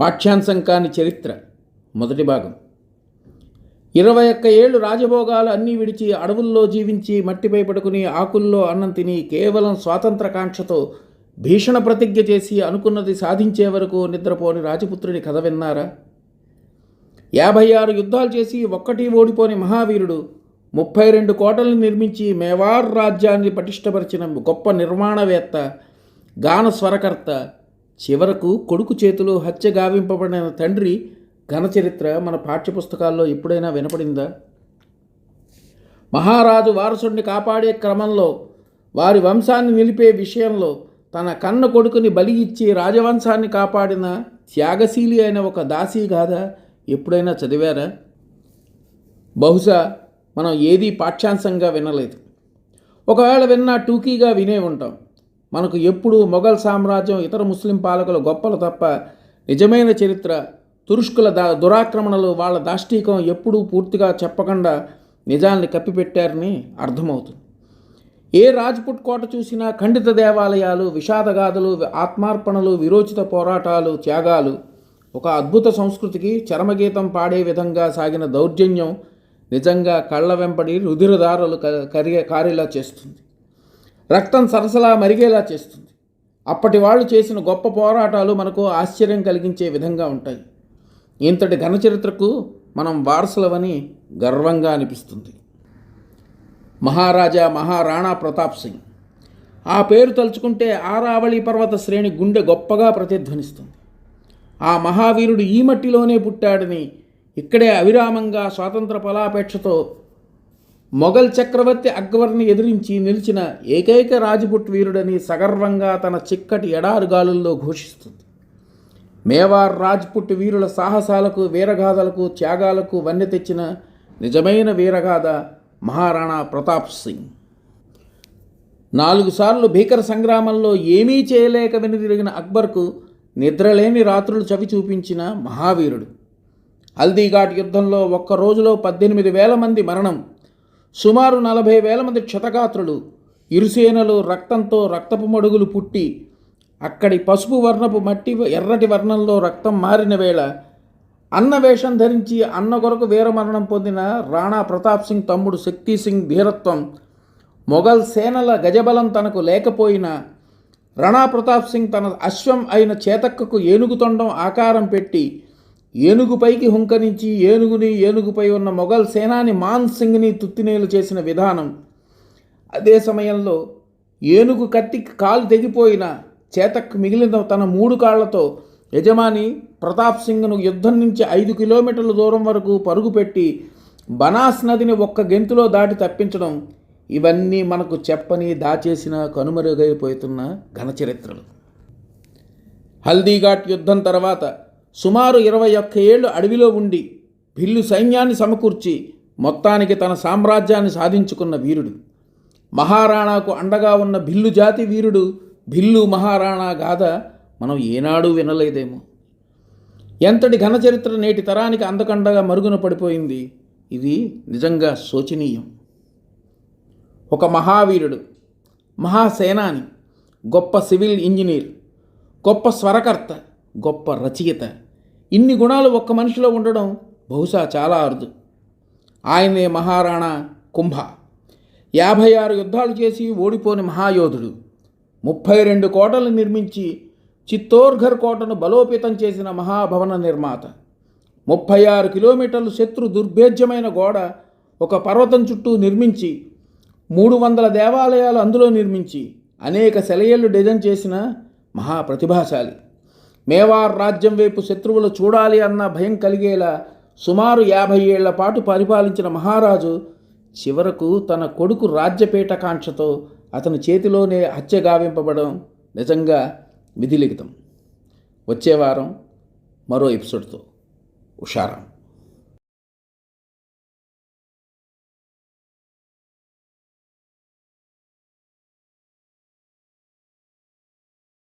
పాఠ్యాంశం కాని చరిత్ర మొదటి భాగం. ఇరవై ఒక్క ఏళ్ళు రాజభోగాలు అన్నీ విడిచి అడవుల్లో జీవించి మట్టిపై పడుకుని ఆకుల్లో అన్నం తిని కేవలం స్వాతంత్రకాంక్షతో భీషణ ప్రతిజ్ఞ చేసి అనుకున్నది సాధించే వరకు నిద్రపోని రాజపుత్రుడి కథ విన్నారా? యాభై ఆరు యుద్ధాలు చేసి ఒక్కటి ఓడిపోని మహావీరుడు ముప్పై రెండు కోటలు నిర్మించి మేవార్ రాజ్యాన్ని పటిష్టపరిచిన గొప్ప నిర్మాణవేత్త గాన స్వరకర్త చివరకు కొడుకు చేతిలో హత్య గావింపబడిన తండ్రి ఘనచరిత్ర మన పాఠ్యపుస్తకాల్లో ఎప్పుడైనా వినపడిందా? మహారాజు వారసుడిని కాపాడే క్రమంలో వారి వంశాన్ని నిలిపే విషయంలో తన కన్న కొడుకుని బలి ఇచ్చి రాజవంశాన్ని కాపాడిన త్యాగశీలి అయిన ఒక దాసీ గాథ ఎప్పుడైనా చదివారా? బహుశా మనం ఏదీ పాఠ్యాంశంగా వినలేదు. ఒకవేళ విన్నా టూకీగా వినే ఉంటాం. మనకు ఎప్పుడూ మొఘల్ సామ్రాజ్యం ఇతర ముస్లిం పాలకుల గొప్పలు తప్ప నిజమైన చరిత్ర తురుష్కుల దా దురాక్రమణలు వాళ్ళ దాష్టీకం ఎప్పుడూ పూర్తిగా చెప్పకుండా నిజాల్ని కప్పిపెట్టారని అర్థమవుతుంది. ఏ రాజ్పుట్ కోట చూసినా ఖండిత దేవాలయాలు విషాదగాథలు ఆత్మార్పణలు విరోచిత పోరాటాలు త్యాగాలు ఒక అద్భుత సంస్కృతికి చరమగీతం పాడే విధంగా సాగిన దౌర్జన్యం నిజంగా కళ్ళ వెంబడి రుధిరదారులు క- కరిగే కారేలా చేస్తుంది. రక్తం సరసలా మరిగేలా చేస్తుంది. అప్పటి వాళ్ళు చేసిన గొప్ప పోరాటాలు మనకు ఆశ్చర్యం కలిగించే విధంగా ఉంటాయి. ఇంతటి ఘనచరిత్రకు మనం వారసులవని గర్వంగా అనిపిస్తుంది. మహారాజా మహారాణా ప్రతాప్ సింగ్. ఆ పేరు తలుచుకుంటే ఆరావళి పర్వత శ్రేణి గుండె గొప్పగా ప్రతిధ్వనిస్తుంది. ఆ మహావీరుడు ఈ మట్టిలోనే పుట్టాడని ఇక్కడే అవిరామంగా స్వాతంత్ర ఫలాపేక్షతో మొఘల్ చక్రవర్తి అక్బర్ని ఎదిరించి నిలిచిన ఏకైక రాజపుట్ వీరుడని సగర్వంగా తన చిక్కటి ఎడారుగాలుల్లో ఘోషిస్తుంది. మేవార్ రాజ్పుట్ వీరుల సాహసాలకు వీరగాథలకు త్యాగాలకు వన్నె తెచ్చిన నిజమైన వీరగాథ మహారాణా ప్రతాప్ సింగ్. నాలుగు సార్లు భీకర సంగ్రామంలో ఏమీ చేయలేక వెనుదిరిగిన అక్బర్కు నిద్రలేని రాత్రులు చవి చూపించిన మహావీరుడు. హల్దీఘాట్ యుద్ధంలో ఒక్క రోజులో పద్దెనిమిది వేల మంది మరణం సుమారు నలభై వేల మంది క్షతగాత్రులు ఇరుసేనలు రక్తంతో రక్తపు మడుగులు పుట్టి అక్కడి పసుపు వర్ణపు మట్టి ఎర్రటి వర్ణంలో రక్తం మారిన వేళ అన్న వేషం ధరించి అన్న కొరకు వీరమరణం పొందిన రాణా ప్రతాప్ సింగ్ తమ్ముడు శక్తి సింగ్ ధీరత్వం మొఘల్ సేనల గజబలం తనకు లేకపోయినా రాణా ప్రతాప్ సింగ్ తన అశ్వం అయిన చేతక్కకు ఏనుగుతొండం ఆకారం పెట్టి ఏనుగుపైకి హుంకరించి ఏనుగుని ఏనుగుపై ఉన్న మొఘల్ సేనాని మాన్ సింగ్ని తుత్తినేలు చేసిన విధానం. అదే సమయంలో ఏనుగు కత్తికి కాలు తెగిపోయిన చేతక్ మిగిలిన తన మూడు కాళ్ళతో యజమాని ప్రతాప్ సింగ్ను యుద్ధం నుంచి ఐదు కిలోమీటర్ల దూరం వరకు పరుగుపెట్టి బనాస్ నదిని ఒక్క గెంతులో దాటి తప్పించడం ఇవన్నీ మనకు చెప్పని దాచేసిన కనుమరుగైపోతున్న ఘనచరిత్రలు. హల్దీఘాట్ యుద్ధం తర్వాత సుమారు ఇరవై ఒక్క ఏళ్ళు అడవిలో ఉండి భిల్లు సైన్యాన్ని సమకూర్చి మొత్తానికి తన సామ్రాజ్యాన్ని సాధించుకున్న వీరుడు. మహారాణాకు అండగా ఉన్న భిల్లు జాతి వీరుడు భిల్లు మహారాణా గాథ మనం ఏనాడూ వినలేదేమో. ఎంతటి ఘనచరిత్ర నేటి తరానికి అందకండగా మరుగున పడిపోయింది ఇది నిజంగా శోచనీయం. ఒక మహావీరుడు మహాసేనాని గొప్ప సివిల్ ఇంజనీర్ గొప్ప స్వరకర్త గొప్ప రచయిత ఇన్ని గుణాలు ఒక్క మనిషిలో ఉండడం బహుశా చాలా అరుదు. ఆయనే మహారాణా కుంభ. యాభై ఆరు యుద్ధాలు చేసి ఓడిపోని మహాయోధుడు. ముప్పై రెండు కోటలు నిర్మించి చిత్తోర్ఘర్ కోటను బలోపేతం చేసిన మహాభవన నిర్మాత. ముప్పై ఆరు కిలోమీటర్లు శత్రు దుర్భేద్యమైన గోడ ఒక పర్వతం చుట్టూ నిర్మించి మూడు వందల దేవాలయాలు అందులో నిర్మించి అనేక సెలయేళ్ళు డిజైన్ చేసిన మహాప్రతిభాశాలి. మేవార్ రాజ్యం వైపు శత్రువులు చూడాలి అన్న భయం కలిగేలా సుమారు యాభై ఏళ్ళ పాటు పరిపాలించిన మహారాజు చివరకు తన కొడుకు రాజ్యపేటకాంక్షతో అతని చేతిలోనే హత్య గావింపబడడం నిజంగా విధిలిఖితం. వచ్చే వారం మరో ఎపిసోడ్తో. హుషారం